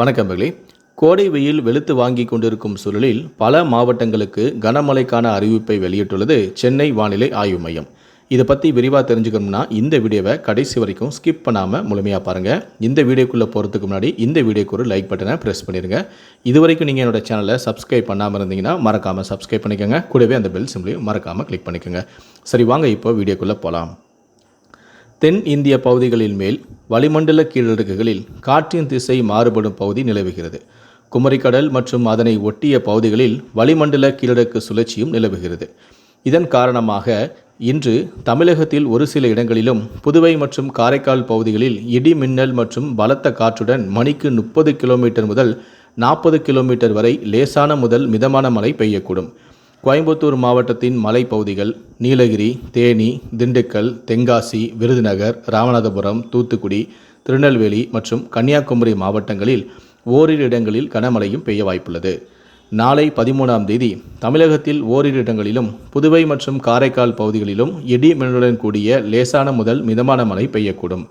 வணக்கம்பர்களே கோடை வெயில் வெளுத்து வாங்கி கொண்டிருக்கும் சூழலில் பல மாவட்டங்களுக்கு கனமழைக்கான அறிவிப்பை வெளியிட்டுள்ளது சென்னை வானிலை ஆய்வு மையம். இதை பற்றி விரிவாக தெரிஞ்சுக்கணும்னா இந்த வீடியோவை கடைசி வரைக்கும் ஸ்கிப் பண்ணாமல் முழுமையாக பாருங்கள் இந்த வீடியோக்குள்ளே போகிறதுக்கு முன்னாடி இந்த வீடியோக்கு ஒரு லைக் பட்டனை ப்ரெஸ் பண்ணிடுங்க இது வரைக்கும் நீங்கள் என்னோட சேனலை சப்ஸ்கிரைப் பண்ணாமல் இருந்தீங்கன்னா மறக்காமல் சப்ஸ்கிரைப் பண்ணிக்கோங்க. கூடவே அந்த பெல் சிம்லையும் மறக்காமல் கிளிக் பண்ணிக்கோங்க. சரி வாங்க இப்போ வீடியோக்குள்ளே போகலாம் தென் இந்திய பகுதிகளின் மேல் வளிமண்டல கீழடுக்குகளில் காற்றின் திசை மாறுபடும் பகுதி நிலவுகிறது. குமரிக்கடல் மற்றும் அதனை ஒட்டிய பகுதிகளில் வளிமண்டல கீழடுக்கு சுழற்சியும் நிலவுகிறது. இதன் காரணமாக இன்று தமிழகத்தில் ஒரு சில இடங்களிலும் புதுவை மற்றும் காரைக்கால் பகுதிகளில் இடி மின்னல் மற்றும் பலத்த காற்றுடன் மணிக்கு முப்பது கிலோமீட்டர் முதல் நாற்பது கிலோமீட்டர் வரை லேசான முதல் மிதமான மழை பெய்யக்கூடும். கோயம்புத்தூர் மாவட்டத்தின் மலைப்பகுதிகள் நீலகிரி தேனி திண்டுக்கல் தென்காசி விருதுநகர் ராமநாதபுரம் தூத்துக்குடி திருநெல்வேலி மற்றும் கன்னியாகுமரி மாவட்டங்களில் ஓரிரு இடங்களில் கனமழையும் பெய்ய வாய்ப்புள்ளது. நாளை பதிமூணாம் தேதி தமிழகத்தில் ஓரிரு இடங்களிலும் புதுவை மற்றும் காரைக்கால் பகுதிகளிலும் இடி மின்னலுடன் கூடிய லேசான முதல் மிதமான மழை பெய்யக்கூடும்.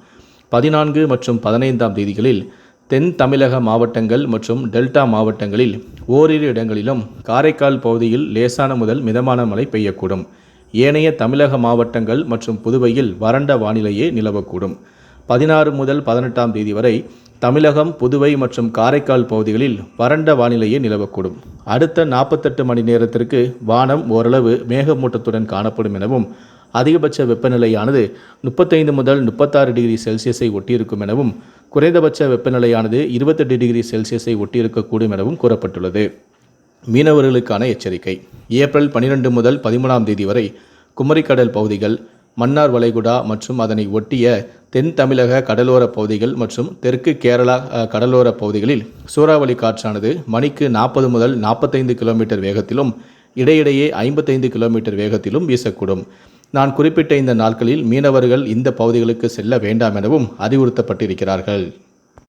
பதினான்கு மற்றும் பதினைந்தாம் தேதிகளில் தென் தமிழக மாவட்டங்கள் மற்றும் டெல்டா மாவட்டங்களில் ஓரிரு இடங்களிலும் காரைக்கால் பகுதியில் லேசான முதல் மிதமான மழை பெய்யக்கூடும். ஏனைய தமிழக மாவட்டங்கள் மற்றும் புதுவையில் வறண்ட வானிலையே நிலவக்கூடும். பதினாறு முதல் பதினெட்டாம் தேதி வரை தமிழகம் புதுவை மற்றும் காரைக்கால் பகுதிகளில் வறண்ட வானிலையே நிலவக்கூடும். அடுத்த நாற்பத்தெட்டு மணி நேரத்திற்கு வானம் ஓரளவு மேகமூட்டத்துடன் காணப்படும் எனவும் அதிகபட்ச வெப்பநிலையானது முப்பத்தைந்து முதல் முப்பத்தாறு டிகிரி செல்சியஸை ஒட்டியிருக்கும் எனவும் குறைந்தபட்ச வெப்பநிலையானது இருபத்தெட்டு டிகிரி செல்சியஸை ஒட்டியிருக்கக்கூடும் எனவும் கூறப்பட்டுள்ளது. மீனவர்களுக்கான எச்சரிக்கை. ஏப்ரல் பன்னிரெண்டு முதல் பதிமூணாம் தேதி வரை குமரிக்கடல் பகுதிகள் மன்னார் வளைகுடா மற்றும் அதனை ஒட்டிய தென் தமிழக கடலோர பகுதிகள் மற்றும் தெற்கு கேரளா கடலோர பகுதிகளில் சூறாவளி காற்றானது மணிக்கு நாற்பது முதல் நாற்பத்தைந்து கிலோமீட்டர் வேகத்திலும் இடையிடையே ஐம்பத்தைந்து கிலோமீட்டர் வேகத்திலும் வீசக்கூடும். நான் குறிப்பிட்ட இந்த நாட்களில் மீனவர்கள் இந்த பகுதிகளுக்கு செல்ல வேண்டாம் எனவும் அறிவுறுத்தப்பட்டிருக்கிறார்கள்.